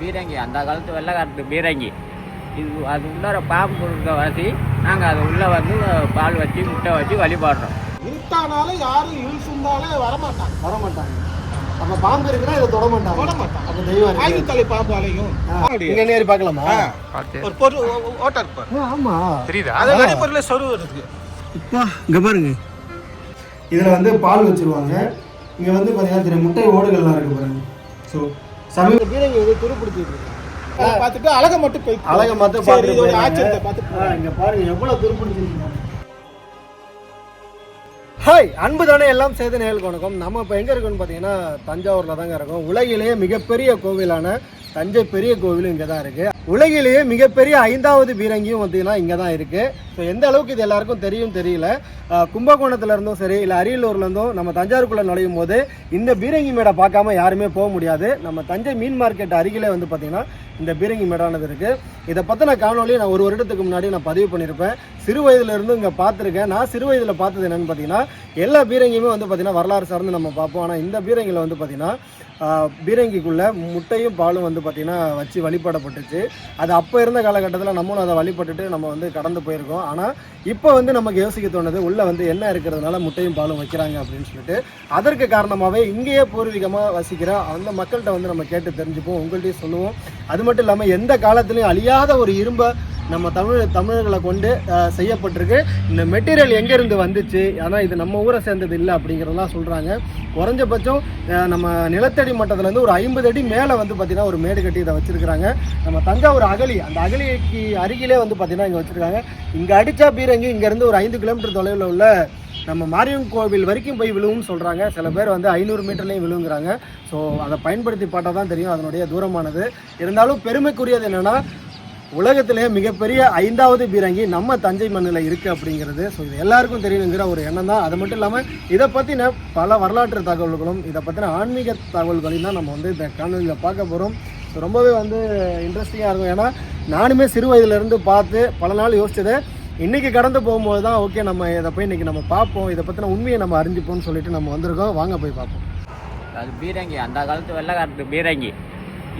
பீரங்கி அந்த காலத்து வெள்ளைக்காரத்து பீரங்கி. இது அது உள்ளார பாம்பு இருக்க வாசி நாங்கள் அது உள்ளே வந்து பால் வச்சு முட்டை வச்சு வழிபாடுறோம். இருட்டானாலும் யாரும் இழுசுந்தாலே வரமாட்டாங்க. வர மாட்டாங்க அப்ப பாம்பு இதை தொட மாட்டாங்க. தொட மாட்டாங்க. அப்ப தெய்வம் இருக்கு. ஆயுத்தலை பாம்பு அலையும். ஆ, இங்க நேரி பார்க்கலாமா? ஒரு பொருள் ஓட்டா இருப்பார் ஆ, ஆமா. அது சொருவு இருக்கு. அப்பா இங்க பாருங்க. இதுல வந்து பால் வச்சிருவாங்க. இங்க வந்து பாத்தீங்கன்னா தெரியும் முட்டை ஓடுகள்லாம் இருக்கு பாருங்க. ஸோ சமீப பீரங்கி வந்து அதை பார்த்துட்டு அழகை மட்டும் போய் அழகை மட்டும் சரி, பார்த்துட்டு இதோட. ஆச்சரியத்தை பார்த்து ஆ, இங்க பாருங்க எவ்வளவு துருப்பிடிச்சிருக்கு ஹாய் அன்பு தானே எல்லாம் சேர்த்து நேர்களுக்கு வணக்கம். நம்ம இப்போ எங்கே இருக்கோம்னு பார்த்தீங்கன்னா தஞ்சாவூரில் தாங்க இருக்கோம். உலகிலேயே மிகப்பெரிய கோவிலான தஞ்சை பெரிய கோவிலும் இங்கே தான் இருக்குது உலகிலேயே மிகப்பெரிய ஐந்தாவது பீரங்கியும் பார்த்தீங்கன்னா இங்கே தான் இருக்குது ஸோ எந்த அளவுக்கு இது எல்லாருக்கும் தெரியும் தெரியல. கும்பகோணத்துலேருந்தும் சரி இல்லை அரியலூர்லேருந்தும் நம்ம தஞ்சாவூருக்குள்ளே நுழையும் போது இந்த பீரங்கி மேடை பார்க்காம யாருமே போக முடியாது. நம்ம தஞ்சை மீன் மார்க்கெட் அருகிலே வந்து பார்த்தீங்கன்னா இந்த பீரங்கி மேடானது இருக்குது இதை பற்றின காணொலி நான் ஒரு வருடத்துக்கு முன்னாடி நான் பதிவு பண்ணியிருப்பேன் சிறு வயதுலேருந்து இங்கே பார்த்துருக்கேன். நான் சிறு வயதில் பார்த்தது என்னன்னு பார்த்தீங்கன்னா எல்லா பீரங்கியுமே வந்து பார்த்தீங்கன்னா வரலாறு சார்ந்து நம்ம பார்ப்போம். ஆனால் இந்த பீரங்கியில் வந்து பார்த்தீங்கன்னா பீரங்கிக்குள்ள முட்டையும் பாலும் வந்து பார்த்திங்கன்னா வச்சு வழிபடப்பட்டுச்சு. அது அப்போ இருந்த காலகட்டத்தில் நம்மளும் அதை வழிபட்டுட்டு நம்ம வந்து கடந்து போயிருக்கோம். ஆனால் இப்போ வந்து நமக்கு யோசிக்க தோணுது உள்ளே வந்து என்ன இருக்கிறதுனால முட்டையும் பாலும் வைக்கிறாங்க அப்படின்னு சொல்லிட்டு. அதற்கு காரணமாகவே இங்கேயே பூர்வீகமாக வசிக்கிற அந்த மக்கள்கிட்ட வந்து நம்ம கேட்டு தெரிஞ்சுப்போம் உங்கள்கிட்டயும் சொல்லுவோம். அது மட்டும் இல்லாமல் எந்த காலத்துலையும் அழியாத ஒரு இரும்பை நம்ம தமிழ் தமிழர்களை கொண்டு செய்யப்பட்டிருக்கு. இந்த மெட்டீரியல் எங்கேருந்து வந்துச்சு? ஆனால் இது நம்ம ஊரை சேர்ந்தது இல்லை அப்படிங்கிறதெல்லாம் சொல்கிறாங்க குறைஞ்சபட்சம் நம்ம நிலத்தடி மட்டத்துலேருந்து ஒரு ஐம்பது அடி மேலே வந்து பார்த்திங்கன்னா ஒரு மேடு கட்டி இதை வச்சுருக்கிறாங்க. நம்ம தஞ்சாவூர் அகலி அந்த அகலிக்கு அருகிலே வந்து பார்த்திங்கன்னா இங்கே வச்சுருக்காங்க. இங்கே அடித்தா பீரங்கி இங்கேருந்து ஒரு ஐந்து கிலோமீட்டர் தொலைவில் உள்ள நம்ம மாரியம் கோவில் வரைக்கும் போய் விழுவும்னு சொல்கிறாங்க சில பேர் வந்து ஐநூறு மீட்டர்லேயும் விழுங்குறாங்க ஸோ அதை பயன்படுத்தி பார்த்தா தான் தெரியும் அதனுடைய தூரமானது. இருந்தாலும் பெருமைக்குரியது என்னென்னா உலகத்திலேயே மிகப்பெரிய ஐந்தாவது பீரங்கி நம்ம தஞ்சை மண்ணில் இருக்குது அப்படிங்கிறது. ஸோ இது எல்லாருக்கும் தெரியணுங்கிற ஒரு எண்ணம் தான். அது மட்டும் இல்லாமல் இதை பற்றின பல வரலாற்று தகவல்களும் இதை பற்றின ஆன்மீக தகவல்களையும் தான் நம்ம வந்து இந்த காணொலியில் பார்க்க போகிறோம் ஸோ ரொம்பவே வந்து இன்ட்ரெஸ்டிங்காக இருக்கும். ஏன்னா நானுமே சிறு வயதிலிருந்து பார்த்து பல நாள் யோசிச்சது இன்றைக்கி கடந்து போகும்போது தான் ஓகே நம்ம இதை போய் இன்றைக்கி நம்ம பார்ப்போம். இதை பற்றின உண்மையை நம்ம அறிஞ்சுப்போம்னு சொல்லிட்டு நம்ம வந்திருக்கோம். வாங்க போய் பார்ப்போம். அது பீரங்கி. அந்த காலத்து வெள்ளைக்காரத்து பீரங்கி.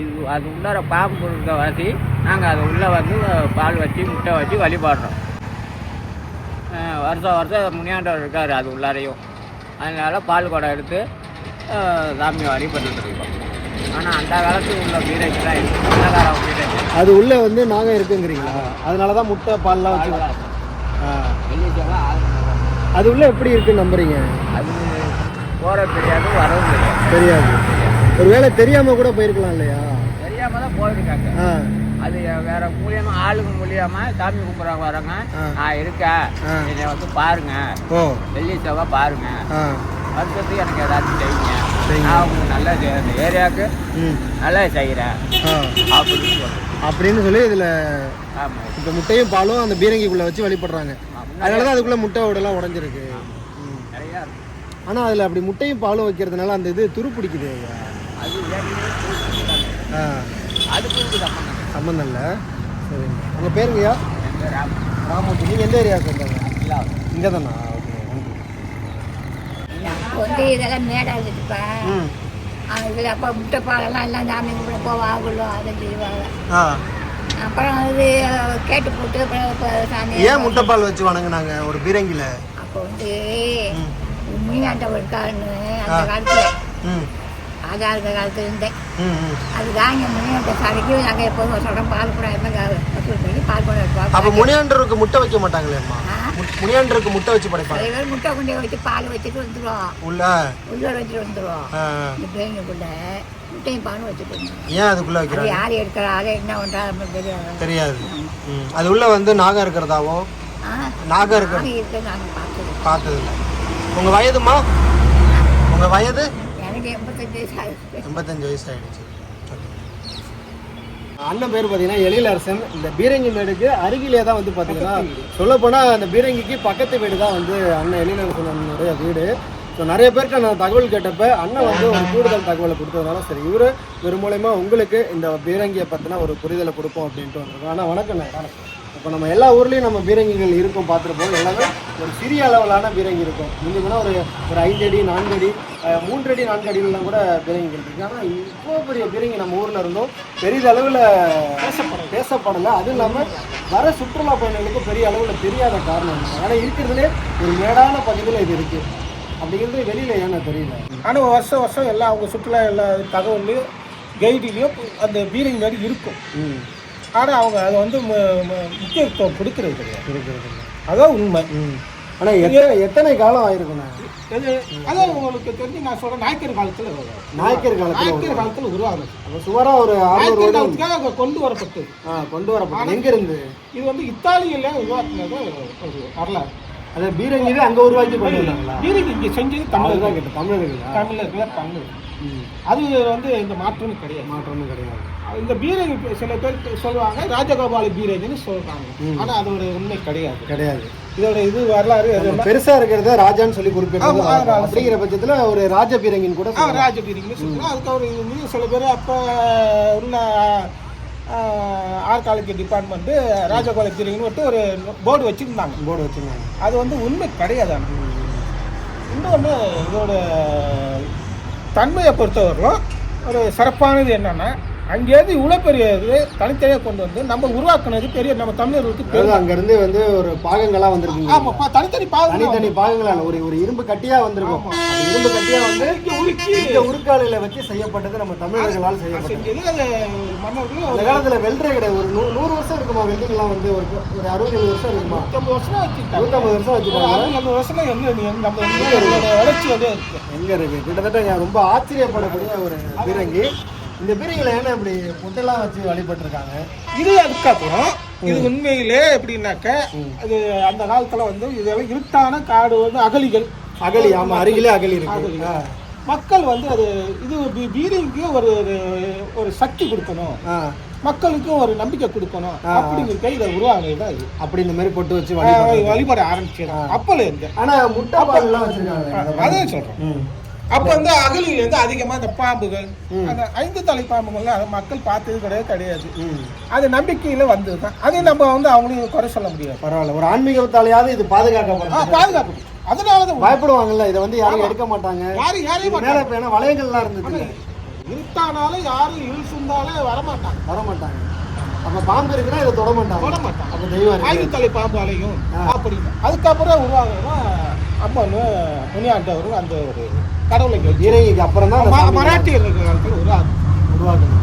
இது அது உள்ளார பாம்பு இருக்க வாசி நாங்கள் அது உள்ளே வந்து பால் வச்சு முட்டை வச்சு வழிபாடுறோம். வருஷம் வருஷம் முனியாண்டவர் இருக்கார் அது உள்ளாரையும். அதனால பால் குடம் எடுத்து அஹ், சாமியை வழிபட்டுட்டு இருக்கோம். ஆனால் அந்த காலத்து உள்ள பீரங்கி தான் இருக்கு வெள்ளைக்கார பீரங்கி அது உள்ளே வந்து நாகம் இருக்குங்கிறீங்களா? அதனால தான் முட்டை பால்லாம் வச்சு அது உள்ளே எப்படி இருக்குன்னு நம்புறீங்க? அது போகிற தெரியாது வரவும் தெரியாது. தெரியாது. ஒருவேளை தெரியாமல் கூட போயிருக்கலாம் இல்லையா? தெரியாம தான் போயிருக்காங்க. அது வேற மூலியமா ஆளுங்க மூலியமா சாமி கும்பிட்றவங்க வரவங்க. நான் இருக்கேன். என்னை வந்து பாருங்க. வெள்ளி செவ்வாய் பாருங்க. வருஷத்துக்கு எனக்கு ஏதாச்சும் செய்யுங்க. நான் உங்களுக்கு நல்லது இந்த ஏரியாவுக்கு ம். நல்லது செய்கிறேன் அப்படின்னு சொல்லுவேன் அப்படின்னு சொல்லி இதில் இப்போ முட்டையும் பாலும் அந்த பீரங்கிக்குள்ளே வச்சு வழிபடுறாங்க. அதனால தான் அதுக்குள்ளே முட்டை ஓடெல்லாம் உடஞ்சிருக்கு. ஆனால் அதில் அப்படி முட்டையும் பாலும் வைக்கிறதுனால அந்த இது துரு பிடிக்குது அது. ஆ. அதுக்கு சம்பந்தம் சம்மந்தம் இல்லை. சரிங்க. உங்கள் பேருங்கய்யா ராமூர்த்தி. நீங்கள் எந்த ஏரியா இல்லை. இங்கே தானா ஓகே வந்து இதெல்லாம் மேடா இருந்துச்சுப்பா ம். இதில் அப்போ முட்டை பாலெல்லாம் எல்லாம் சாமி கும்பிட போவா ஆகுள்ளோம் அதை செய்வாங்க. அப்புறம் அது கேட்டு போட்டு அப்புறம் சாமி ஏன் முட்டைப்பால் வச்சு வணங்குனாங்க? ஒரு பீரங்கில அப்போ வந்து மீனாண்டவர் இருக்காருன்னு அந்த காலத்தில் ம் ஆதார் காலத்துல இருந்தேன். ம் ம். அதுதான் இங்கே மீனாண்ட சடைக்கு நாங்கள் எப்போதும் சொல்கிறோம் பால் கூட வசூல் பண்ணி பால் கூட அப்போ வைப்பாங்க முனியாண்டருக்கு முட்டை வைக்க மாட்டாங்களேம்மா முனியாண்டருக்கு முட்டை வச்சு படைப்பாங்க. பேர் முட்டை கொண்டு வச்சு பால் வச்சுட்டு வந்துடுவோம் உள்ள? உள்ளே வச்சுட்டு வந்துடுவோம் இந்த பேங்குக்குள்ள முட்டையும் பாலும் வச்சுட்டு ஏன் அதுக்குள்ள அது வைக்கிறாங்க? யார் எடுக்கிறா அதை என்ன பண்ணுறா தெரியாது. தெரியாது. அது உள்ள வந்து நாகம் இருக்கிறதாவோ? நாகம் இருக்கிற நாங்கள் பார்த்தது பார்த்தது இல்லை உங்க வயதுமா உங்க வயது? எண்பத்தஞ்சு வயசு ஆயிடுச்சு அண்ணன் பேர் பார்த்தீங்கன்னா எழிலரசன். இந்த பீரங்கி மேடுக்கு அருகிலே தான் வந்து பார்த்தீங்கன்னா சொல்லப்போனால் அந்த பீரங்கிக்கு பக்கத்து வீடு தான் வந்து அண்ணன் எழிலரசன் அண்ணனுடைய வீடு. ஸோ நிறைய பேர்கிட்ட நான் தகவல் கேட்டப்ப அண்ணன் வந்து ஒரு கூடுதல் தகவலை கொடுத்ததுனால சரி இவரு இவர் மூலயமா உங்களுக்கு இந்த பீரங்கியை பற்றின ஒரு புரிதலை கொடுப்போம் அப்படின்ட்டு வந்திருக்கோம். ஆனால் வணக்கம் அண்ணா. இப்போ நம்ம எல்லா ஊர்லேயும் நம்ம பீரங்கிகள் இருக்கும் பார்த்துருப்போம். எல்லாமே ஒரு சிறிய அளவிலான பீரங்கி இருக்கும். முந்தி போனால் ஒரு ஒரு ஐந்து அடி நான்கு அடி மூன்று அடி நான்கு அடியிலாம் கூட பீரங்கிகள் இருக்கு. ஆனால் இவ்வளோ பெரிய பீரங்கி நம்ம ஊரில் இருந்தோம். பெரிதளவில் பேசப்பட பேசப்படலை. அதுவும் இல்லாமல் வர சுற்றுலா பயணிகளுக்கு பெரிய அளவில் தெரியாத காரணம்? ஏன்னா இருக்கிறதுலே ஒரு மேடான பகுதியில் இது இருக்குது அப்படிங்கிறது வெளியில் ஏன்னா தெரியல. ஆனால் வருஷம் வருஷம் எல்லாம் அவங்க சுற்றுலா எல்லா தகவல்லையும் கைடிலையும் அந்த பீரங்கி மாதிரி இருக்கும். ம். ஆனால் அவங்க அதை வந்து முக்கியத்துவம் கொடுக்கறது கிடையாது. இருக்கிறது அதான் உண்மை. ஆனால் எத்தனை எத்தனை காலம் ஆயிருக்குண்ணே அது அதான் உங்களுக்கு தெரிஞ்சு நான் சொல்கிறேன் நாயக்கர் காலத்தில் நாயக்கர் காலத்தில் நாயக்கர் காலத்தில் உருவாகுது. சுமாராக ஒரு வருடம். காலத்துக்காக கொண்டு வரப்பட்டது. ஆ கொண்டு வரப்பட்டது. எங்க இருந்து இது வந்து இத்தாலியில உருவாக்குனது ஒரு வரலாறு. அது பீரங்கிவே அங்க உருவாக்கி கொண்டு வந்தாங்களா பீரங்கி இங்கே செஞ்சது தமிழ் தமிழர் தான் கேட்டேன் தமிழர்களா? தமிழர்கள. பண்ணது ம். அது வந்து இந்த மாற்றமும் கிடையாது. மாற்றமும் கிடையாது. இந்த பீரங்கி சில பேர் சொல்லுவாங்க ராஜகோபால பீரங்கின்னு சொல்றாங்க. ஆனா அதோட உண்மை கிடையாது. கிடையாது. இதோட இது வரலாறு அது பெருசா இருக்கிறத ராஜான்னு சொல்லி ஆமா. அப்படிங்கிற பட்சத்துல ஒரு ராஜ பீரங்கின்னு கூட. ராஜ பீரங்கின்னு சொல்லுவோம் அதுக்கு அவர் சில பேர் அப்போ உள்ள ஆர்காலஜி டிபார்ட்மெண்ட்டு ராஜகோபால பீரங்கின்னு ஒரு போர்டு வச்சுருந்தாங்க. போர்டு வச்சிருந்தாங்க. அது வந்து உண்மை கிடையாது. இன்னொன்று இதோட தன்மையை பொறுத்தவரைக்கும் ஒரு சிறப்பானது என்னன்னா அங்கேருந்து இவ்வளோ பெரிய இது தனித்தனியாக கொண்டு வந்து நம்ம உருவாக்குனது பெரிய நம்ம தமிழர்களுக்கு அதாவது பெரிய அங்க இருந்து வந்து ஒரு பாகங்களா வந்திருக்குங்க. ஆமாப்பா தனித்தனி பாகம் தனித்தனி பாகங்களா ஒரு ஒரு இரும்பு கட்டியா வந்திருக்கும். அந்த இரும்பு கட்டியா வந்து உருக்கி. இந்த உருக்காலையில வச்சு செய்யப்பட்டது நம்ம தமிழர்களால் செய்யப்பட்டது. மன்னர்கள் அந்த காலத்துல வெல்றே கிடையாது. ஒரு நூ- நூறு வருஷம் இருக்குமா வெல்டிங்லாம் வந்து ஒரு ஒரு அறுபது வருஷம் இருக்குமா? நூற்றம்பது வருஷம் வச்சுட்டாங்க நூற்றம்பது வருஷம் வச்சுட்டாங்க அறுபது வருஷம் நீ- நம்ம வளர்ச்சி வந்து இருக்கு? எங்க இருக்கு? கிட்டத்தட்ட ரொம்ப ஆச்சரியப்படக்கூடிய ஒரு பீரங்கி. இந்த பீரங்கில ஏன்னா இப்படி முட்டெல்லாம் வச்சு வழிபட்டிருக்காங்க? இது அதுக்கப்புறம் இது உண்மையிலே எப்படின்னாக்க அது அந்த காலத்துல வந்து இதெல்லாம் இருட்டான காடு வந்து அகலிகள். அகலி ஆமா அருகிலே அகலி இருக்கு. மக்கள் வந்து அது இது பீ- பீரங்கிக்கு ஒரு ஒரு- சக்தி கொடுக்கணும். மக்களுக்கும் ஒரு நம்பிக்கை கொடுக்கணும். அப்படிங்கிறத இதை உருவாங்க இது. அப்படி இந்த மாதிரி பொட்டு வச்சு வழிபட ஆரம்பிச்சிடும் அப்பல இருந்து ஆனா முட்டை பால்லாம் வச்சிருக்காங்க. அதே சொல்றேன். அப்ப வந்து அகலியில இருந்து அதிகமா இந்த பாம்புகள் அந்த ஐந்து தலை பாம்புகள் அதை மக்கள் பார்த்தது கிடையாது. கிடையாது. அது நம்பிக்கையில வந்ததுதான். அதை நம்ம வந்து அவங்களையும் குறை சொல்ல முடியாது. பரவாயில்ல. ஒரு ஆன்மீகத்தாலேயாவது இது பாதுகாக்கப்படும் பாதுகாப்பு. அதனாலதான் பயப்படுவாங்கல்ல இதை வந்து யாரும் எடுக்க மாட்டாங்க. யாரும் யாரையும் மேல ஏன்னா வளையங்கள்லாம் இருந்தது இருட்டானாலும் யாரும் இருசுந்தாலே வரமாட்டாங்க. வர மாட்டாங்க அப்ப பாம்பு இருக்குன்னா இதை தொட மாட்டாங்க. தொட மாட்டாங்க அப்ப தெய்வம் இருக்கு. ஆயுள் தலை பாம்பு அலையும் அப்படின்னு அதுக்கப்புறம் உருவாகுதுன்னா அம்மன் முனியாண்டவரும் அந்த ஒரு கடவுளை கேள்வி பீரங்கிக்கு அப்புறம் தான் அந்த சாமி மராட்டியர் இருக்கிற காலத்தில் உருவாகுது. உருவாக்கணும்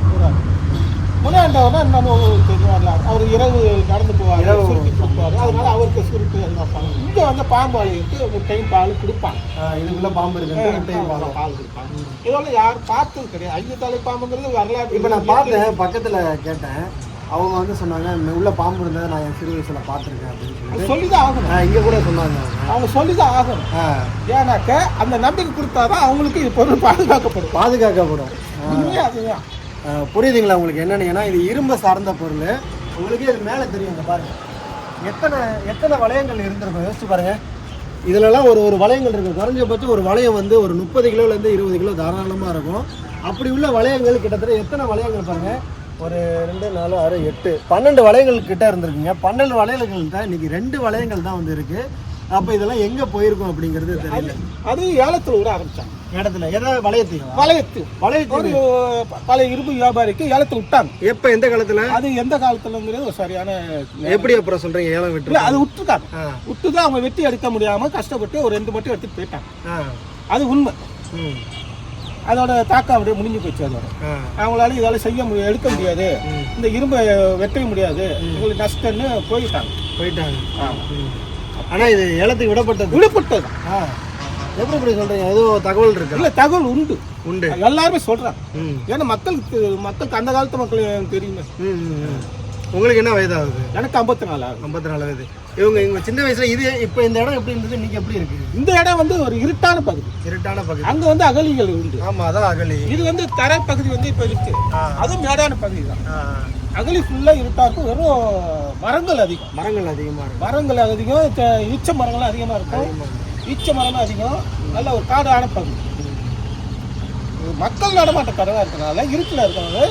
தெரியும் வரலாறு. அவர் இரவு நடந்து போவார். சுருட்டி கொடுப்பாரு அதனால அவருக்கு சுருட்டு எல்லாம் இங்கே வந்து பாம்பு அலைக்கு முட்டையும் பால் கொடுப்பாங்க. இதுக்குள்ள பாம்பு இருக்கு. பால். கொடுப்பாங்க. இதெல்லாம் யாரும் பார்த்தது கிடையாது. ஐந்து தலை பாம்புங்கிறது வரலாற்று இப்ப நான் பார்த்தேன் பக்கத்துல கேட்டேன். அவங்க வந்து சொன்னாங்க "இந்த உள்ள பாம்பு இருந்ததை நான் என் சிறு வயசுல பார்த்திருக்கேன் அப்படின்னு சொல்லிட்டு சொல்லிதான் ஆகணும். ஆ, இங்க கூட சொன்னாங்க அவங்க. அவங்க சொல்லிதான் ஆகணும். ஏன்னாக்க அந்த நம்பிக்கை கொடுத்தாதான் அவங்களுக்கு இது பொருள் பாதுகாக்கப்படும். பாதுகாக்கப்படும். அதுதான். புரியுதுங்களா உங்களுக்கு என்னன்னு? இது இரும்பு சார்ந்த பொருள். உங்களுக்கே இது மேலே தெரியும் இங்க பாருங்க. எத்தனை எத்தனை வளையங்கள் இருந்திருக்கும்? யோசிச்சு பாருங்க. இதுலலாம் ஒரு ஒரு வளையங்கள் இருக்கும் குறைஞ்சபட்சம் ஒரு வளையம் வந்து ஒரு முப்பது கிலோலேருந்து இருபது கிலோ தாராளமாக இருக்கும். அப்படி உள்ள வளையங்கள் கிட்டத்தட்ட எத்தனை வளையங்கள் பாருங்க? ஒரு ரெண்டு நாலு ஆறு எட்டு. பன்னெண்டு வளையங்கள் கிட்ட இருந்திருக்குங்க. பன்னெண்டு வளையல்கள் தான் இன்னைக்கு ரெண்டு வளையங்கள் தான் வந்து இருக்கு. அப்போ இதெல்லாம் எங்கே போயிருக்கும் அப்படிங்கிறது தெரியல. அது ஏலத்தில் விட ஆரம்பிச்சாங்க. இடத்துல எதாவது வளையத்தையும் வளையத்து. வளையத்து பழைய இரும்பு வியாபாரிக்கு ஏலத்தில் விட்டாங்க. எப்போ எந்த காலத்தில்? அது எந்த காலத்துலங்கிறது ஒரு சரியான எப்படி அப்புறம் சொல்றீங்க ஏலம் விட்டு அது விட்டுருக்காங்க ஆ. விட்டுதான் அவங்க வெட்டி எடுக்க முடியாம கஷ்டப்பட்டு ஒரு ரெண்டு மட்டும் எடுத்துட்டு போயிட்டாங்க. அது உண்மை. ம். அதோட தாக்கம் அப்படியே முடிஞ்சு போச்சு அதோட. அவங்களால இதால செய்ய முடியாது எடுக்க முடியாது. இந்த இரும்பை வெட்ட முடியாது. உங்களுக்கு நஷ்டம்னு போயிட்டாங்க. போயிட்டாங்க. ஆமா. ம். ஆனா இது ஏலத்துக்கு விடப்பட்டது. விடுபட்டது ஆ. எப்படி இப்படி சொல்றீங்க? ஏதோ தகவல் இருக்கா? இல்ல தகவல் உண்டு. உண்டு. எல்லாருமே சொல்றாங்க. ஏன்னா மக்களுக்கு மக்களுக்கு அந்த காலத்து மக்கள் தெரியுமே. உங்களுக்கு என்ன வயது ஆகுது? எனக்கு ஐம்பத்தி நாலு ஐம்பத்தி நாலு வயது. இவங்க இவங்க சின்ன வயசுல இது இப்போ இந்த இடம் எப்படி இருந்தது இன்னைக்கு எப்படி இருக்கு? இந்த இடம் வந்து ஒரு இருட்டான பகுதி. இருட்டான பகுதி. அங்க வந்து அகலிகள் உண்டு. ஆமா அதான் அகலி இது வந்து தரை பகுதி வந்து இப்ப இருக்கு. அதுவும் மேடான பகுதி தான். அகலி ஃபுல்லா இருட்டா இருக்கும். வெறும் மரங்கள் அதிகம். மரங்கள் அதிகமா இருக்கு மரங்கள் அதிகம். ஈச்ச மரங்கள் அதிகமா இருக்கும். ஈச்ச மரங்கள் அதிகம். நல்ல ஒரு காடான பகுதி. மக்கள் நடமாட்ட கடவாக இருக்கனால இருட்டில் இருக்கனால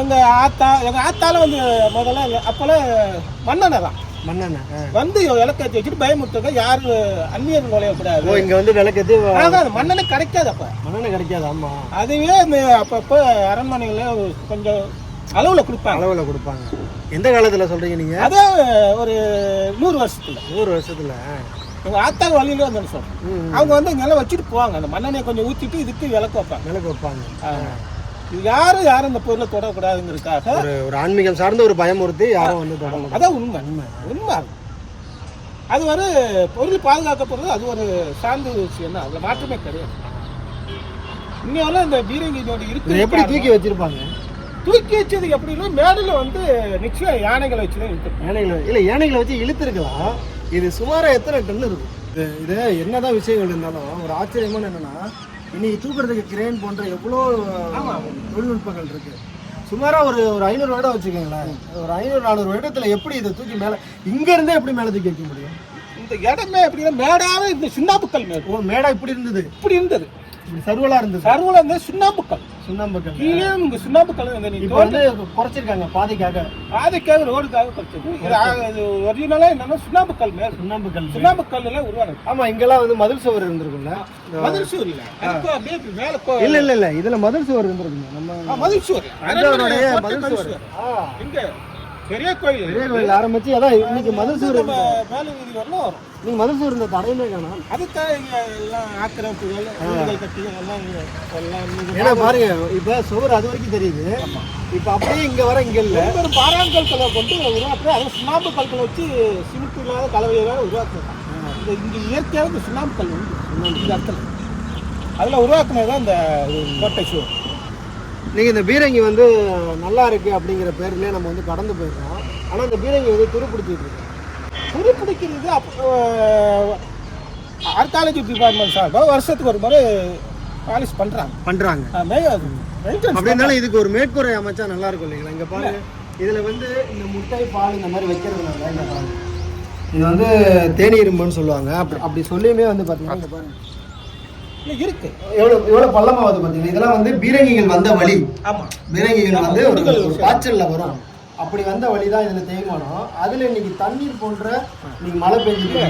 எங்கள் ஆத்தா எங்கள் ஆத்தால வந்து முதல்ல அப்போல்லாம் மண்ணெண்ணெய் தான் ஆ. வந்து விளக்கேற்றி வச்சுட்டு பயமுறுத்துக்க யாரு அந்நியர் நுழையக்கூடாது. ஓ இங்க வந்து விளக்கேத்தி ஆனா அது மண்ணெண்ணெய் கிடைக்காது அப்ப. மண்ணெண்ணெய் கிடைக்காது ஆமா. அதுவே இந்த அப்பப்போ அரண்மனையில கொஞ்சம் அளவுல கொடுப்பாங்க. அளவுல கொடுப்பாங்க. எந்த காலத்துல சொல்றீங்க நீங்க? அதே ஒரு நூறு வருஷத்துல. நூறு வருஷத்துல. எங்க ஆத்தா வழியில வந்து. அவங்க வந்து இங்கெல்லாம் வச்சுட்டு போவாங்க. அந்த மண்ணெண்ணெயை கொஞ்சம் ஊத்திட்டு இதுக்கு விளக்கு வைப்பாங்க. விளக்கு வைப்பாங்க. யாரும் யாரும் இந்த பொருளை தொடக்கூடாதுங்கிறதுக்காக ஒரு ஒரு ஆன்மீகம் சார்ந்த ஒரு பயமுறுத்தி யாரும் வந்து தொட அதான் உண்மை உண்மை அது. அது ஒரு பொருள் பாதுகாக்கப்படுறது அது ஒரு சார்ந்த விஷயம் தான். அதுல மாற்றமே கிடையாது. இன்னும் இந்த பீரங்கி இதோட இதை இருக்கு எப்படி தூக்கி வச்சிருப்பாங்க? தூக்கி வச்சது எப்படின்னா மேடையில வந்து நிச்சயம் யானைகளை வச்சு தான் இருக்கு யானைகளை இல்ல யானைகளை வச்சு இழுத்துருக்கலாம். இது சுமாரா எத்தனை டன் இருக்கும் இது இது என்னதான் விஷயங்கள் இருந்தாலும் ஒரு ஆச்சரியமான என்னன்னா இன்னைக்கு தூக்குறதுக்கு கிரேன் போன்ற எவ்வளோ தொழில்நுட்பங்கள் இருக்கு. சுமாரா ஒரு ஒரு ஐநூறு வருடம் வச்சுக்கோங்களேன். ஒரு ஐநூறு நானூறு வருடத்துல எப்படி இதை தூக்கி மேல இங்க இருந்தே எப்படி மேல தூக்கி வைக்க முடியும்? இந்த இடமே எப்படின்னா மேடாவே இந்த சுண்ணாம்புக்கல் மேடு ஓ மேடா இப்படி இருந்தது. இப்படி இருந்தது. இப்படி சர்வலா இருந்தது. சர்வல இருந்த சுண்ணாம்புக்கல் சுண்ணாம்புக்கல் கீழே இங்க சுண்ணாம்புக்கல் இந்த நீ இப்போ வந்து குறைச்சிருக்காங்க பாதைக்காக. பாதைக்காக ரோடுக்காக படிச்சது இது ஒரிஜினலா என்னன்னா சுண்ணாம்புக்கல் மேடு சுண்ணாம்புக்கல் சுண்ணாம்புக்கல்ல உருவானது. ஆமா இங்கெல்லாம் வந்து மதில் சுவர் இருந்திருக்கும்ல. மதில் சூரியல அதுக்கு அப்படியே மேல இல்ல இல்ல இல்ல. இதுல மதில் சுவர் இருந்திருக்குங்க. நம்ம மதில் சுவர். மதில் சுவர். இங்க. பெரிய கோயில். பெரிய கோயில் ஆரம்பிச்சு அதான் இன்னைக்கு நம்ம மேல வீதி வரலாம் வரும் நீங்க மதில் சுவர் இந்த தடையுமே காணும். அதுதான் இங்க எல்லாம் ஆக்கிரமிப்புகள் வீடுகள் கட்டி எல்லாம் எல்லாம் ஏன்னா பாருங்க. இப்ப சுவர் அது வரைக்கும் தெரியுது. இப்ப அப்படியே இங்க வர இங்க இல்ல. ஒரு பாறாங்கற்களை கொண்டு உருவாக்குறது அது சுண்ணாம்பு கற்களை வச்சு சிமெண்ட் இல்லாத கலவையாக உருவாக்குறது. இந்த இங்க இயற்கையாக சுண்ணாம்பு கல் உண்டு இந்த இடத்துல அதில் உருவாக்குனது தான் இந்த கோட்டை சுவர். நீங்க இந்த பீரங்கி வந்து நல்லா இருக்கு அப்படிங்கிற பேர்லயே நம்ம வந்து கடந்து போயிடுறோம் ஆனா இந்த பீரங்கி வந்து துருப்பிடிச்சிட்டு இருக்கு. துருப்பிடிக்கிறது ஆர்காலஜி டிபார்ட்மெண்ட் சார்பாக வருஷத்துக்கு ஒரு முறை பாலிஷ் பண்ணுறாங்க பண்றாங்க. மெயின்டெனன்ஸ் அப்படி இருந்தாலும் இதுக்கு ஒரு மேற்கூரை அமைச்சா நல்லா இருக்கும் இல்லைங்களா? இங்க பாருங்க. இதுல வந்து இந்த முட்டை பால் இந்த மாதிரி வைக்கிறதுனால இது வந்து தேனி இரும்புன்னு சொல்லுவாங்க. அப்படி அப்படி சொல்லியுமே வந்து பாத்தீங்கன்னா இங்க இருக்கு. எவ்வளவு எவ்வளவு பள்ளமா வருது பாத்தீங்கன்னா இதெல்லாம் வந்து பீரங்கிகள் வந்த வழி. ஆமாம் பீரங்கிகள் வந்து ஒரு பாய்ச்சல்ல வரும். அப்படி வந்த வழி தான் இதுல தேய்மானம். அதுல இன்னைக்கு தண்ணீர் போன்ற இன்னைக்கு மழை பெஞ்சுட்டு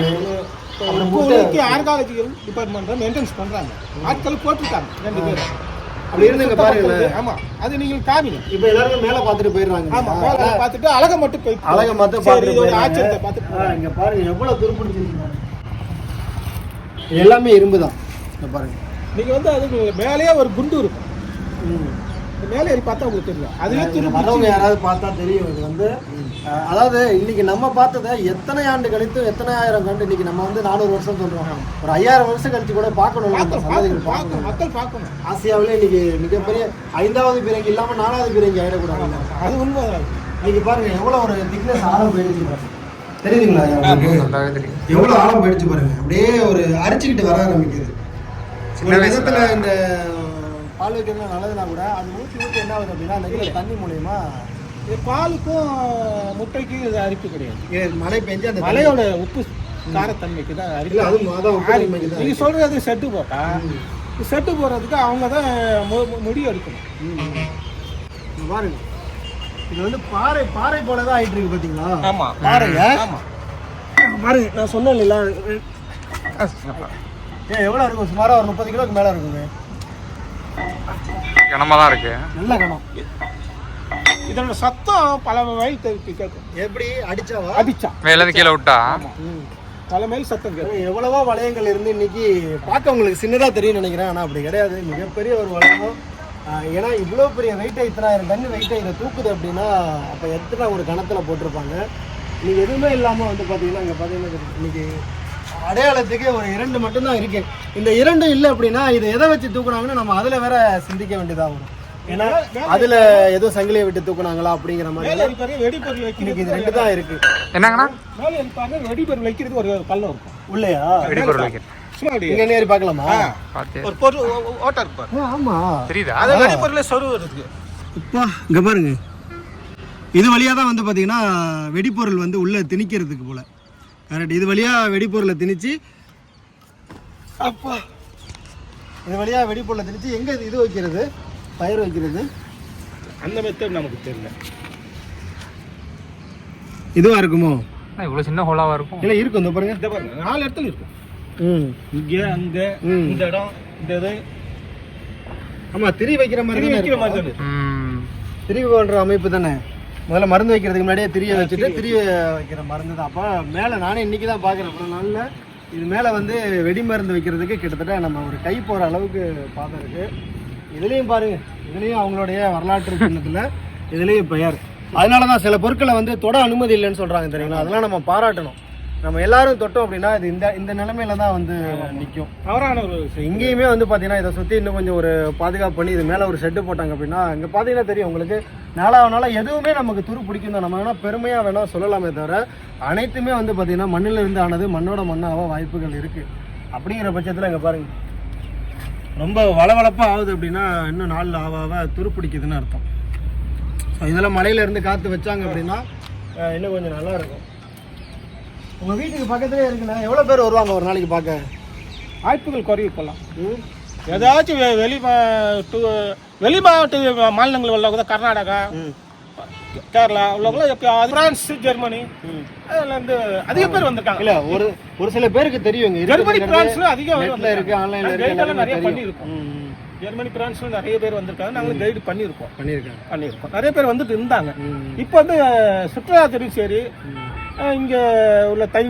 இப்போதைக்கு ஆர்காலஜி டிபார்ட்மெண்ட் மெயின்டெனன்ஸ் பண்ணுறாங்க ஆட்கள் போட்டிருக்காங்க ரெண்டு பேரும். அப்படி இருந்து இங்க பாருங்களேன். ஆமாம் அது நீங்கள் காமிங்க. இப்ப எல்லாரும் மேல பாத்துட்டு போயிடுறாங்க. ஆமா மேல பார்த்துட்டு அழகை மட்டும் போய் அழகை மட்டும். ஆச்சரியத்தை பார்த்துட்டு ஆ, இங்க பாருங்க எவ்வளவு துருப்பிடிச்சிருக்கு பாருங்க. இது எல்லாமே இரும்பு தான் இங்க பாருங்க. நீங்க வந்து அதுக்கு மேலேயே ஒரு குண்டு இருக்கும். ம். இந்த மேலே ஏறி பார்த்தா உங்களுக்கு தெரியல. அதுவே வரவங்க யாராவது பார்த்தா தெரியும். இது வந்து அதாவது இன்னைக்கு நம்ம பார்த்ததை எத்தனை ஆண்டு கழித்து எத்தனை ஆயிரம் கண்டு இன்னைக்கு நம்ம வந்து நானூறு வருஷம் சொல்றோம். ஒரு ஐயாயிரம் வருஷம் கழிச்சு கூட பார்க்கணும். மக்கள் பார்க்கணும். ஆசியாவிலே இன்னைக்கு மிகப்பெரிய ஐந்தாவது பிறகு இல்லாம நாலாவது பிறகு ஆயிடக்கூடாது. அது உண்மை இன்னைக்கு பாருங்க எவ்வளவு ஒரு திக்னஸ் ஆழம் போயிடுச்சு பாருங்க. தெரியுதுங்களா? எவ்வளவு ஆழம் போயிடுச்சு பாருங்க. அப்படியே ஒரு அரிச்சுக்கிட்டு வர ஆரம்பிக்குது. ஒரு விதத்துல இந்த பால் வைக்கிறது நல்லதுனா கூட அது ஊற்றி ஊற்றி என்ன ஆகுது அப்படின்னா அந்த தண்ணி மூலியமா இது பாலுக்கும் முட்டைக்கும் இது அரிப்பு கிடையாது. மழை பெஞ்சு அந்த மலையோட உப்பு காரத்தன்மைக்கு தான் இல்ல அரிப்பு அது அதான் உப்பு தன்மைக்கு தான் நீங்க சொல்றது செட்டு போட்டா செட்டு போடுறதுக்கு அவங்க தான் முடி எடுக்கணும். இங்க பாருங்க. இது வந்து பாறை பாறை போல தான் ஆயிட்டு இருக்கு பாத்தீங்களா? ஆமா. பாருங்க ஆமா. பாருங்க நான் சொன்னேன் இல்ல ஏன் எவ்வளவு இருக்கும்? சுமாரா ஒரு முப்பது கிலோக்கு மேல இருக்குங்க கனமாக தான் இருக்கு. நல்ல கணம் இதோட சத்தம் பல வயது கேட்கும். எப்படி? அடிச்சாவா? அடிச்சா. மேலேருந்து கீழே விட்டா? மைல் சத்தம் கேட்கும். எவ்வளவோ வளையங்கள் இருந்து இன்னைக்கு பார்க்க உங்களுக்கு சின்னதாக தெரியும் நினைக்கிறேன். ஆனால் அப்படி கிடையாது. மிகப்பெரிய ஒரு வளையம். ஏன்னா இவ்வளோ பெரிய வெயிட்டை இத்தனாயிரம் டன் வெயிட்டை இதை தூக்குது அப்படின்னா அப்போ எத்தனை ஒரு கணத்தில் போட்டிருப்பாங்க? நீங்கள் எதுவுமே இல்லாமல் வந்து பார்த்தீங்கன்னா இங்கே பார்த்தீங்கன்னா. இன்னைக்கு அடையாளத்துக்கு ஒரு இரண்டு மட்டும்தான் இருக்கு. இந்த இரண்டும் இல்லை அப்படின்னா இதை எதை வச்சு தூக்குனாங்கன்னு நம்ம அதில் வேற சிந்திக்க வேண்டியதாக வரும். ஏன்னா அதில் ஏதோ சங்கிலியை விட்டு தூக்குனாங்களா அப்படிங்கிற மாதிரி வெடிபொருள் இன்னைக்கு இது வைக்கிறது ரெண்டு தான் இருக்கு என்னங்கண்ணா வெடிபொருள் வைக்கிறது ஒரு கல்லம் இருக்கும். உள்ளையா? வெடிபொருள் இங்கே நேரி பார்க்கலாமா? ஒரு பொருள் ஓட்டை இருப்பார் ஆமா. தெரியுதா? அதை வெடிபொருளை சொருவுறதுக்கு இப்போ இங்க பாருங்க. இது வழியா தான் வந்து பாத்தீங்கன்னா வெடிப்பொருள் வந்து உள்ள திணிக்கிறதுக்கு போல. கரெக்ட். இது வழியா வெடிப்பொருளை திணிச்சு அப்பா. இது வழியா வெடிப்பொருளை திணிச்சு எங்க இது- இது வைக்கிறது? பயிர் வைக்கிறது. அந்த மெத்தட் நமக்கு தெரியல. இதுவா இருக்குமோ? இவ்வளோ சின்ன ஹோலாவாக இருக்கும். இல்லை இருக்கும் இந்த பாருங்க. இந்த பாருங்க நாலு இடத்துல இருக்கும். ம். இங்கே அங்கே. இந்த இடம் இந்த இது. ஆமா திரி வைக்கிற மாதிரி வைக்கிற. மாதிரி திரி போன்ற அமைப்பு தானே? முதல்ல மருந்து வைக்கிறதுக்கு முன்னாடியே திரிய வச்சுட்டு திரிய வைக்கிற மருந்து தான். அப்போ மேலே நானே இன்னைக்கு தான் பார்க்குறேன் அப்புறம் நாளில் இது மேலே வந்து வெடி மருந்து வைக்கிறதுக்கு கிட்டத்தட்ட நம்ம ஒரு கை போகிற அளவுக்கு பாதம் இருக்கு. இதுலேயும் பாருங்க. இதுலேயும் அவங்களுடைய வரலாற்று சின்னத்தில் இதுலேயும் பெயர் அதனால தான் சில பொருட்களை வந்து தொட அனுமதி இல்லைன்னு சொல்கிறாங்க தெரியுங்களா? அதெல்லாம் நம்ம பாராட்டணும். நம்ம எல்லாரும் தொட்டோம் அப்படின்னா இது இந்த இந்த நிலைமையில தான் வந்து நிற்கும் தவறான ஒரு இங்கேயுமே வந்து பார்த்தீங்கன்னா இதை சுற்றி இன்னும் கொஞ்சம் ஒரு பாதுகாப்பு பண்ணி இது மேலே ஒரு ஷெட்டு போட்டாங்க அப்படின்னா இங்கே பார்த்தீங்கன்னா தெரியும் உங்களுக்கு நாளாக நாளாக எதுவுமே நமக்கு துரு பிடிக்கும் தான். நம்ம வேணால் பெருமையாக வேணால் சொல்லலாமே தவிர அனைத்துமே வந்து பார்த்தீங்கன்னா மண்ணில் இருந்து ஆனது மண்ணோட மண்ணாக வாய்ப்புகள் இருக்குது அப்படிங்கிற பட்சத்தில் இங்கே பாருங்க. ரொம்ப வளவளப்பாக ஆகுது அப்படின்னா இன்னும் நாளில் ஆக துரு பிடிக்குதுன்னு அர்த்தம். ஸோ இதெல்லாம் மலையில இருந்து காற்று வச்சாங்க அப்படின்னா இன்னும் கொஞ்சம் நல்லா இருக்கும். உங்கள் வீட்டுக்கு பக்கத்துலேயே இருக்குண்ணா. எவ்வளோ பேர் வருவாங்க ஒரு நாளைக்கு பார்க்க? வாய்ப்புகள் குறைவு இப்போல்லாம் ஏதாச்சும் வெளி டு- வெளி மாவட்ட மாநிலங்கள் உள்ள கூட கர்நாடகா கேரளா உள்ளவங்களும் எப்பயாவது பிரான்ஸ் ஜெர்மனி அதுல இருந்து அதிக பேர் வந்திருக்காங்க. இல்ல ஒரு ஒரு சில பேருக்கு தெரியும் ஜெர்மனி பிரான்ஸ்ல அதிக பேர் நெட்ல இருக்கு. ஆன்லைன்ல இருக்கு நிறைய பண்ணியிருக்கோம். ஜெர்மனி பிரான்ஸ்ல நிறைய பேர் வந்திருக்காங்க. நாங்களும் கைடு பண்ணியிருக்கோம். பண்ணியிருக்காங்க. பண்ணியிருக்கோம். நிறைய பேர் வந்துட்டு இருந்தாங்க. இப்போ வந்து சுற்றுலாத்துறையும் சரி. அஹ், இங்க உள்ள தை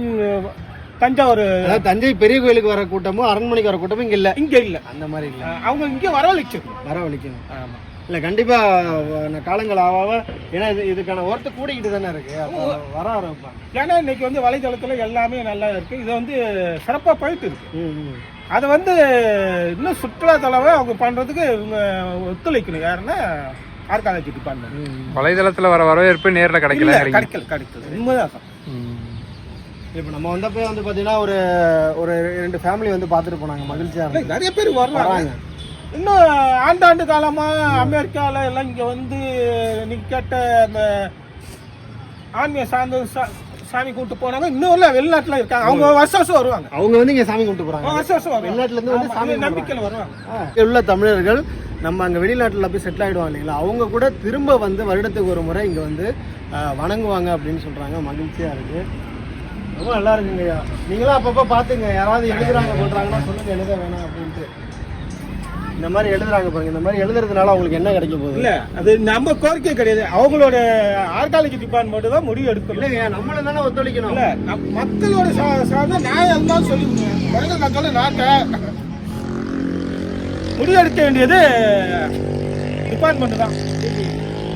தஞ்சாவூர். அதாவது தஞ்சை பெரிய கோயிலுக்கு வர கூட்டமும் அரண்மனைக்கு வர கூட்டமும் இங்க இல்ல. இங்க இல்ல. அந்த மாதிரி இல்ல. அவங்க இங்க வரவழைச்சிருக்கோம். வரவழைக்கணும். ஆமா. இல்ல கண்டிப்பா வ- நான் காலங்கள் ஆக ஏன்னா இது இதுக்கான ஒர்த்து கூடிக்கிட்டு தானே இருக்கு. வர ஆரம்பிப்பாங்க. ஏன்னா இன்னைக்கு வந்து வலைதளத்துல எல்லாமே நல்லா இருக்கு. இது வந்து சிறப்பா போயிட்டு இருக்கு. அதை வந்து இன்னும் சுற்றுலாத்தலவை அவங்க பண்றதுக்கு இவங்க ஒத்துழைக்கணும். யாருன்னா ஆர்காலஜி டிபார்ட்மெண்ட். வலைதளத்தில் வர வரவேற்பு நேரில் கிடைக்கல கிடைக்கல கிடைக்கல. உண்மைதான் இப்ப நம்ம வந்தப்போ வந்து பாத்தீங்கன்னா ஒரு ஒரு ரெண்டு ஃபேமிலி வந்து பார்த்துட்டு போனாங்க. மகிழ்ச்சியா இல்ல, இருந்துச்சு நிறைய பேர் வர்றாங்க. இன்னும் ஆண்டாண்டு காலமா அமெரிக்கால எல்லாம் இங்க வந்து நீங்க கேட்ட அந்த ஆன்மீக சார்ந்த சாமி கூட்டு போனாங்க இன்னும் வெளிநாட்டுல இருக்காங்க. அவங்க வருஷம் வருஷம் வருவாங்க. அவங்க வந்து இங்க சாமி கும்பிட்டு போறாங்க. அவங்க வருஷம் வருஷம் வருவாங்க. வெளிநாட்டுல இருந்து வந்து சாமி நம்பிக்கையில வருவாங்க. உள்ள தமிழர்கள் நம்ம அங்கே வெளிநாட்டில் போய் செட்டில் ஆகிடுவாங்க இல்லைங்களா? அவங்க கூட திரும்ப வந்து வருடத்துக்கு ஒரு முறை இங்கே வந்து வணங்குவாங்க அப்படின்னு சொல்கிறாங்க மகிழ்ச்சியாக இருக்குது ரொம்ப நல்லா இருக்குங்கய்யா நீங்களும் அப்பப்போ பார்த்துங்க. யாராவது எழுதுறாங்க பண்ணுறாங்கன்னா சொல்லுங்க எழுத வேணாம் அப்படின்ட்டு. இந்த மாதிரி எழுதுறாங்க பாருங்க. இந்த மாதிரி எழுதுறதுனால அவங்களுக்கு என்ன கிடைக்க போகுது? இல்ல அது நம்ம கோரிக்கை கிடையாது. அவங்களோட ஆர்காலஜி டிபார்ட்மெண்ட் தான் முடிவு எடுக்கணும். இல்லைங்க நம்மளும் தானே ஒத்துழைக்கணும். இல்ல மக்களோட சார்ந்த நான் இருந்தாலும் சொல்லிவிடுங்க மனித மக்களோட நாட்டை முடிவெடுக்க வேண்டியது டிபார்ட்மெண்ட் தான்.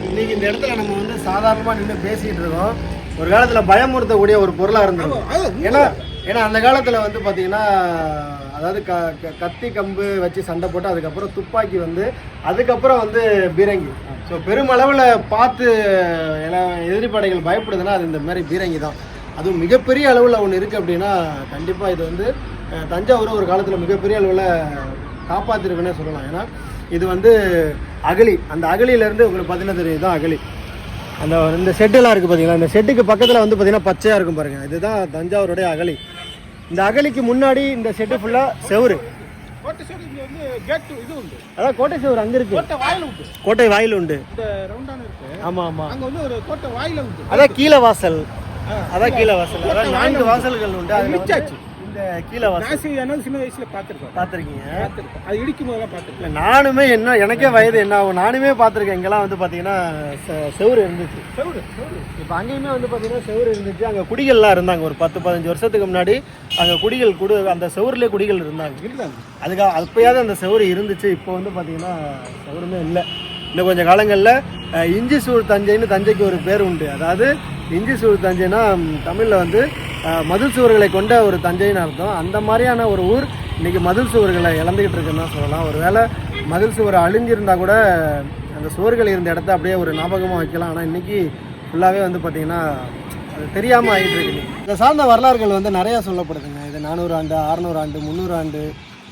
இன்னைக்கு இந்த இடத்துல நம்ம வந்து சாதாரணமாக நின்று பேசிட்டு இருக்கோம். ஒரு காலத்தில் பயமுறுத்தக்கூடிய ஒரு பொருளாக இருந்திருக்கும். அது ஏன்னா ஏன்னா அந்த காலத்தில் வந்து பார்த்தீங்கன்னா அதாவது க கத்தி கம்பு வச்சு சண்டை போட்டு அதுக்கப்புறம் துப்பாக்கி வந்து அதுக்கப்புறம் வந்து பீரங்கி. ஸோ பெருமளவில் பார்த்து எல்லா எதிரி படைகள் பயப்படுதுன்னா அது இந்த மாதிரி பீரங்கி தான். அதுவும் மிகப்பெரிய அளவில் ஒன்று இருக்குது அப்படின்னா கண்டிப்பாக இது வந்து தஞ்சாவூர் ஒரு காலத்தில் மிகப்பெரிய அளவில் காப்பாற்றிருக்குன்னே சொல்லலாம். ஏன்னா இது வந்து அகழி அந்த அகழியிலேருந்து உங்களுக்கு பார்த்தீங்கன்னா தெரியும் இதுதான் அகழி அந்த இந்த ஷெட்டெல்லாம் இருக்குது பார்த்தீங்களா இந்த ஷெட்டுக்கு பக்கத்தில் வந்து பார்த்தீங்கன்னா பச்சையாக இருக்கும் பாருங்கள் இதுதான் தஞ்சாவூருடைய அகழி. இந்த அகழிக்கு முன்னாடி இந்த ஷெட்டு ஃபுல்லாக செவுரு. அதான் கோட்டை செவுரு அங்கே இருக்கு. கோட்டை வாயில் உண்டு. ஆமாம் ஆமாம் அதான் கீழே வாசல். அதான் கீழே வாசல். அதான் நான்கு வாசல்கள் உண்டு. அது. இந்த கீழே என்ன சின்ன வயசுல பார்த்துருக்கோம். பார்த்துருக்கீங்க? அது இடிக்கும் போதெல்லாம் பார்த்துருக்கேன் நானுமே என்ன எனக்கே வயது என்ன ஆகும்? நானுமே பார்த்துருக்கேன். இங்கெல்லாம் வந்து பார்த்தீங்கன்னா செவுரு இருந்துச்சு. செவிடு இப்போ அங்கேயுமே வந்து பார்த்தீங்கன்னா செவுரு இருந்துச்சு. அங்கே குடிகள்லாம் இருந்தாங்க. ஒரு பத்து பதினஞ்சு வருஷத்துக்கு முன்னாடி அங்கே குடிகள் குடு அந்த செவுருலேயே குடிகள் இருந்தாங்க. இருந்தாங்க. அதுக்காக அப்பயாவது அந்த செவுரு இருந்துச்சு. இப்போ வந்து பார்த்தீங்கன்னா செவுருமே இல்லை. இன்னும் கொஞ்சம் காலங்களில் இஞ்சி சூழ் தஞ்சைன்னு தஞ்சைக்கு ஒரு பேர் உண்டு. அதாவது இஞ்சி சுவர் தஞ்சைனா தமிழில் வந்து மதில் சுவர்களை கொண்ட ஒரு தஞ்சைன்னு அர்த்தம். அந்த மாதிரியான ஒரு ஊர் இன்றைக்கி மதில் சுவர்களை இழந்துக்கிட்டு இருக்குன்னு தான் சொல்லலாம். ஒருவேளை மதில் சுவர் அழிஞ்சிருந்தால் கூட அந்த சுவர்கள் இருந்த இடத்த அப்படியே ஒரு ஞாபகமாக வைக்கலாம். ஆனால் இன்றைக்கி ஃபுல்லாகவே வந்து பார்த்திங்கன்னா அது தெரியாமல் ஆகிட்டு இருக்குது இதை சார்ந்த வரலாறுகள் வந்து நிறையா சொல்லப்படுதுங்க. இது நானூறு ஆண்டு அறநூறு ஆண்டு முந்நூறு ஆண்டு.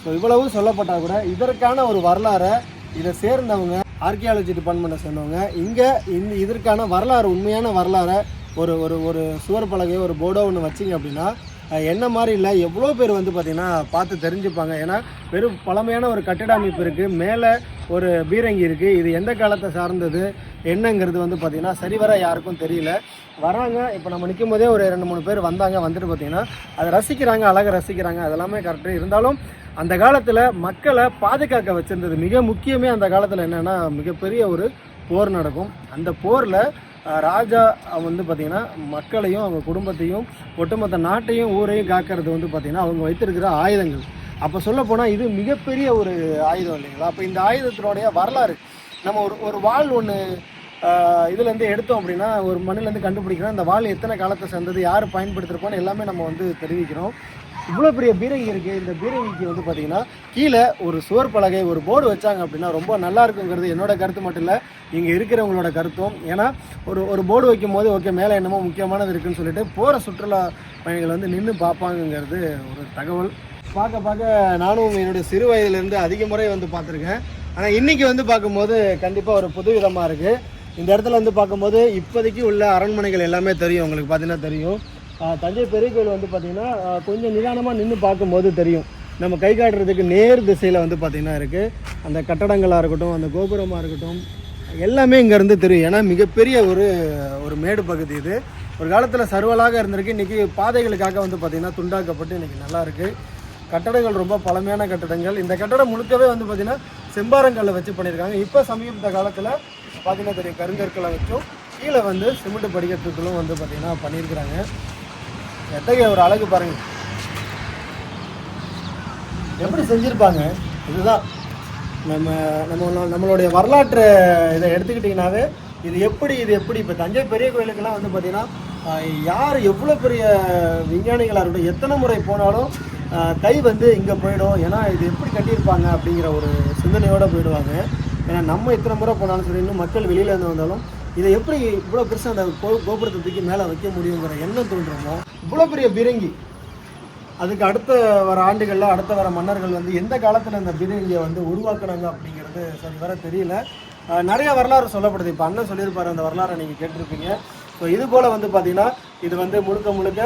ஸோ இவ்வளவு சொல்லப்பட்டால் கூட இதற்கான ஒரு வரலாறை இதை சேர்ந்தவங்க ஆர்கியாலஜி டிபார்ட்மெண்ட்டை சேர்ந்தவங்க இங்கே இந்த இதற்கான வரலாறு உண்மையான வரலாறை ஒரு ஒரு ஒரு சுவர் பலகையோ ஒரு போர்டோ ஒன்று வச்சிங்க அப்படின்னா என்ன மாதிரி இல்லை? எவ்வளோ பேர் வந்து பார்த்திங்கன்னா பார்த்து தெரிஞ்சுப்பாங்க. ஏன்னா வெறும் பழமையான ஒரு கட்டிட அமைப்பு இருக்குது மேலே ஒரு பீரங்கி இருக்குது இது எந்த காலத்தை சார்ந்தது? என்னங்கிறது வந்து பார்த்திங்கன்னா சரிவர யாருக்கும் தெரியல. வராங்க. இப்போ நம்ம நிற்கும் போதே ஒரு ரெண்டு மூணு பேர் வந்தாங்க. வந்துட்டு பார்த்திங்கன்னா அதை ரசிக்கிறாங்க அழகை ரசிக்கிறாங்க. அதெல்லாமே கரெக்டு இருந்தாலும் அந்த காலத்தில் மக்களை பாதுகாக்க வச்சுருந்தது மிக முக்கியமே அந்த காலத்தில் என்னென்னா மிகப்பெரிய ஒரு போர் நடக்கும். அந்த போரில் ராஜா வந்து பார்த்திங்கன்னா மக்களையும் அவங்க குடும்பத்தையும் ஒட்டுமொத்த நாட்டையும் ஊரையும் காக்கிறது வந்து பார்த்திங்கன்னா அவங்க வைத்திருக்கிற ஆயுதங்கள். அப்போ சொல்லப்போனால் இது மிகப்பெரிய ஒரு ஆயுதம் இல்லைங்களா? அப்போ இந்த ஆயுதத்தினுடைய வரலாறு நம்ம ஒரு ஒரு வாள் ஒன்று இதுலேருந்து எடுத்தோம் அப்படின்னா ஒரு மண்ணிலேருந்து கண்டுபிடிக்கிறோம் இந்த வாள் எத்தனை காலத்தை சேர்ந்தது யார் பயன்படுத்துகிறப்போன்னு எல்லாமே நம்ம வந்து தெரிவிக்கிறோம். இவ்வளோ பெரிய பீரங்கி இருக்குது இந்த பீரங்கிக்கு வந்து பார்த்தீங்கன்னா கீழே ஒரு சுவர் பலகை ஒரு போர்டு வச்சாங்க அப்படின்னா ரொம்ப நல்லா இருக்குங்கிறது என்னோட கருத்து மட்டும் இல்லை. இங்கே இருக்கிறவங்களோட கருத்தும். ஏன்னா ஒரு ஒரு போர்டு வைக்கும் போது ஓகே மேலே என்னமோ முக்கியமானது இருக்குன்னு சொல்லிட்டு போகிற சுற்றுலா பயணிகள் வந்து நின்று பார்ப்பாங்கங்கிறது ஒரு தகவல். பார்க்க பார்க்க நானும் என்னுடைய சிறு வயதிலேருந்து அதிக முறை வந்து பார்த்துருக்கேன். ஆனால் இன்றைக்கி வந்து பார்க்கும்போது கண்டிப்பாக ஒரு புது விதமாக இருக்குது இந்த இடத்துல வந்து பார்க்கும்போது இப்போதைக்கு உள்ள அரண்மனைகள் எல்லாமே தெரியும். உங்களுக்கு பார்த்தீங்கன்னா தெரியும். தஞ்சை பெரிய கோயில் வந்து பார்த்திங்கன்னா கொஞ்சம் நிதானமாக நின்று பார்க்கும்போது தெரியும். நம்ம கை காட்டுறதுக்கு நேர் திசையில் வந்து பார்த்திங்கன்னா இருக்குது அந்த கட்டடங்களாக இருக்கட்டும் அந்த கோபுரமாக இருக்கட்டும் எல்லாமே இங்கேருந்து தெரியும். ஏன்னா மிகப்பெரிய ஒரு ஒரு மேடு பகுதி இது. ஒரு காலத்தில் சர்வலாக இருந்திருக்கு. இன்றைக்கி பாதைகளுக்காக வந்து பார்த்திங்கன்னா துண்டாக்கப்பட்டு இன்றைக்கி நல்லா இருக்குது கட்டடங்கள் ரொம்ப பழமையான கட்டடங்கள். இந்த கட்டடம் முழுக்கவே வந்து பார்த்திங்கன்னா செம்பாரங்கல்ல வச்சு பண்ணியிருக்காங்க. இப்போ சமீபத்த காலத்தில் பார்த்திங்கன்னா தெரியும். கருங்கற்களை வச்சும் கீழே வந்து சிமெண்ட் படிக்கட்டுகளும் வந்து பார்த்திங்கன்னா பண்ணியிருக்கிறாங்க. எத்தகைய ஒரு அழகு பாருங்க. எப்படி செஞ்சுருப்பாங்க? இதுதான். நம்ம நம்ம நம்மளுடைய வரலாற்று இதை எடுத்துக்கிட்டிங்கனாவே இது எப்படி இது எப்படி? இப்போ தஞ்சை பெரிய கோயிலுக்கெல்லாம் வந்து பார்த்திங்கன்னா யார் எவ்வளோ பெரிய விஞ்ஞானிகளாக இருக்கட்டும் எத்தனை முறை போனாலும் கை வந்து இங்கே போயிடும். ஏன்னா இது எப்படி கட்டியிருப்பாங்க அப்படிங்கிற ஒரு சிந்தனையோடு போயிடுவாங்க. ஏன்னா நம்ம இத்தனை முறை போனாலும் சரி இன்னும் மக்கள் வெளியிலேருந்து வந்தாலும் இதை எப்படி இவ்வளோ பெருசாக அந்த கோ கோபுரத்தை தூக்கி மேலே வைக்க முடியுங்கிற எண்ணம் தோன்றமோ இவ்வளோ பெரிய பீரங்கி. அதுக்கு அடுத்த வர ஆண்டுகளில் அடுத்த வர மன்னர்கள் வந்து எந்த காலத்தில் இந்த பீரங்கியை வந்து உருவாக்குனாங்க அப்படிங்கிறது சரி வர தெரியல. நிறைய வரலாறு சொல்லப்படுது. இப்போ அண்ணன் சொல்லியிருப்பாரு அந்த வரலாறை நீங்கள் கேட்டிருப்பீங்க. ஸோ இது போல் வந்து பார்த்தீங்கன்னா இது வந்து முழுக்க முழுக்க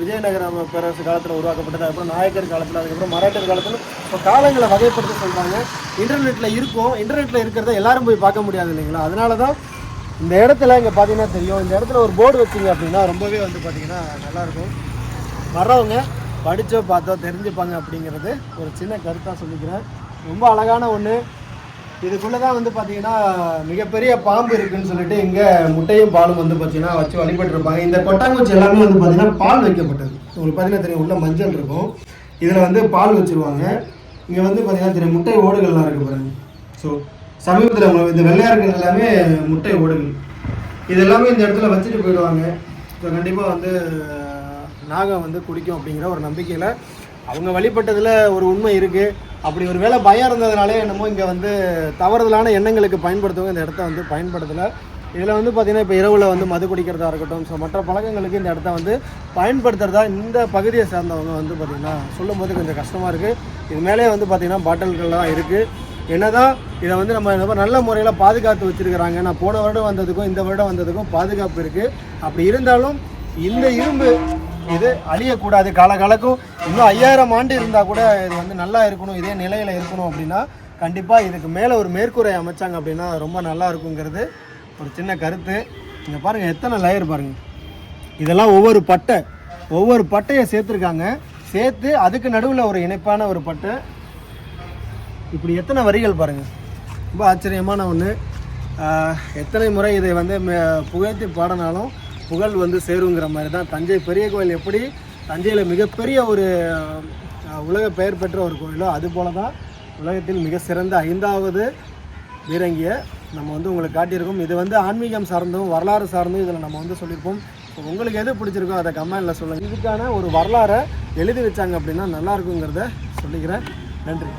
விஜயநகரம் விஜயநகர பேரரசு காலத்தில் உருவாக்கப்பட்டது அதுக்கப்புறம் நாயக்கர் காலத்தில் அதுக்கப்புறம் மராட்டர் காலத்தில் இப்போ காலங்களை வகைப்படுத்த சொல்கிறாங்க இன்டர்நெட்டில் இருக்கும். இன்டர்நெட்டில் இருக்கிறத எல்லாரும் போய் பார்க்க முடியாது இல்லைங்களா? அதனால தான் இந்த இடத்துல இங்கே பார்த்தீங்கன்னா தெரியும். இந்த இடத்துல ஒரு போர்டு வச்சிங்க அப்படின்னா ரொம்பவே வந்து பார்த்தீங்கன்னா நல்லாயிருக்கும். வர்றவங்க படித்தோ பார்த்தோ தெரிஞ்சுப்பாங்க அப்படிங்கிறது ஒரு சின்ன கருத்தாக சொல்லிக்கிறேன். ரொம்ப அழகான ஒன்று இதுக்குள்ளே தான் வந்து பார்த்தீங்கன்னா மிகப்பெரிய பாம்பு இருக்குன்னு சொல்லிட்டு இங்கே முட்டையும் பாலும் வந்து பார்த்தீங்கன்னா வச்சு வழிபட்டுருப்பாங்க. இந்த கொட்டாங்குச்சி எல்லாமே வந்து பார்த்தீங்கன்னா பால் வைக்கப்பட்டது. உங்களுக்கு பார்த்தீங்கன்னா தெரியும் உள்ள மஞ்சள் இருக்கும். இதில் வந்து பால் வச்சுருவாங்க. இங்கே வந்து பார்த்தீங்கன்னா தெரியும் முட்டை ஓடுகள்லாம் இருக்குது பாருங்க. ஸோ சமீபத்தில் இந்த வெள்ளையார்கள் எல்லாமே முட்டை ஓடுகள். இது எல்லாமே இந்த இடத்துல வச்சுட்டு போயிடுவாங்க. ஸோ கண்டிப்பாக வந்து நாகம் வந்து குடிக்கும் அப்படிங்கிற ஒரு நம்பிக்கையில் அவங்க வழிபட்டதில் ஒரு உண்மை இருக்குது அப்படி ஒரு வேலை பயம் இருந்ததுனாலே என்னமோ இங்கே வந்து தவறுதலான எண்ணங்களுக்கு பயன்படுத்தவங்க இந்த இடத்த வந்து பயன்படுத்தலை. இதில் வந்து பார்த்திங்கன்னா இப்போ இரவில் வந்து மது குடிக்கிறதா இருக்கட்டும் ஸோ மற்ற பழக்கங்களுக்கு இந்த இடத்த வந்து பயன்படுத்துகிறதா இந்த பகுதியை சார்ந்தவங்க வந்து பார்த்திங்கன்னா சொல்லும்போது கொஞ்சம் கஷ்டமாக இருக்குது இது மேலே வந்து பார்த்திங்கன்னா பாட்டில்கள்லாம் இருக்குது என்னதான் இதை வந்து நம்ம ரொம்ப நல்ல முறையில் பாதுகாத்து வச்சிருக்கிறாங்க. நான் போன வருடம் வந்ததுக்கும் இந்த வருடம் வந்ததுக்கும் பாதுகாப்பு இருக்குது அப்படி இருந்தாலும் இந்த இரும்பு இது அழியக்கூடாது. காலகாலக்கும் இன்னும் ஐயாயிரம் ஆண்டு இருந்தால் கூட இது வந்து நல்லா இருக்கணும் இதே நிலையில் இருக்கணும் அப்படின்னா கண்டிப்பாக இதுக்கு மேலே ஒரு மேற்கூரை அமைச்சாங்க அப்படின்னா ரொம்ப நல்லா இருக்குங்கிறது ஒரு சின்ன கருத்து. இங்கே பாருங்கள் எத்தனை லேயர் பாருங்கள் இதெல்லாம் ஒவ்வொரு பட்டை. ஒவ்வொரு பட்டையை சேர்த்துருக்காங்க. சேர்த்து அதுக்கு நடுவில் ஒரு இணைப்பான ஒரு பட்டை. இப்படி எத்தனை வரிகள் பாருங்கள் ரொம்ப ஆச்சரியமான ஒன்று எத்தனை முறை இதை வந்து புகழ்த்தி பாடினாலும் புகழ் வந்து சேருங்கிற மாதிரி தான் தஞ்சை பெரிய கோயில் எப்படி தஞ்சையில் மிகப்பெரிய ஒரு உலக பெயர் பெற்ற ஒரு கோயிலோ அதுபோல தான் உலகத்தில் மிக சிறந்த ஐந்தாவது பீரங்கியை நம்ம வந்து உங்களுக்கு காட்டியிருக்கோம். இது வந்து ஆன்மீகம் சார்ந்தும் வரலாறு சார்ந்தும் இதில் நம்ம வந்து சொல்லியிருப்போம். உங்களுக்கு எது பிடிச்சிருக்கோ அதை கமெண்டில் சொல்லுங்கள் இதுக்கான ஒரு வரலாறை எழுதி வச்சாங்க அப்படின்னா நல்லாயிருக்குங்கிறத சொல்லிக்கிறேன். நன்றி.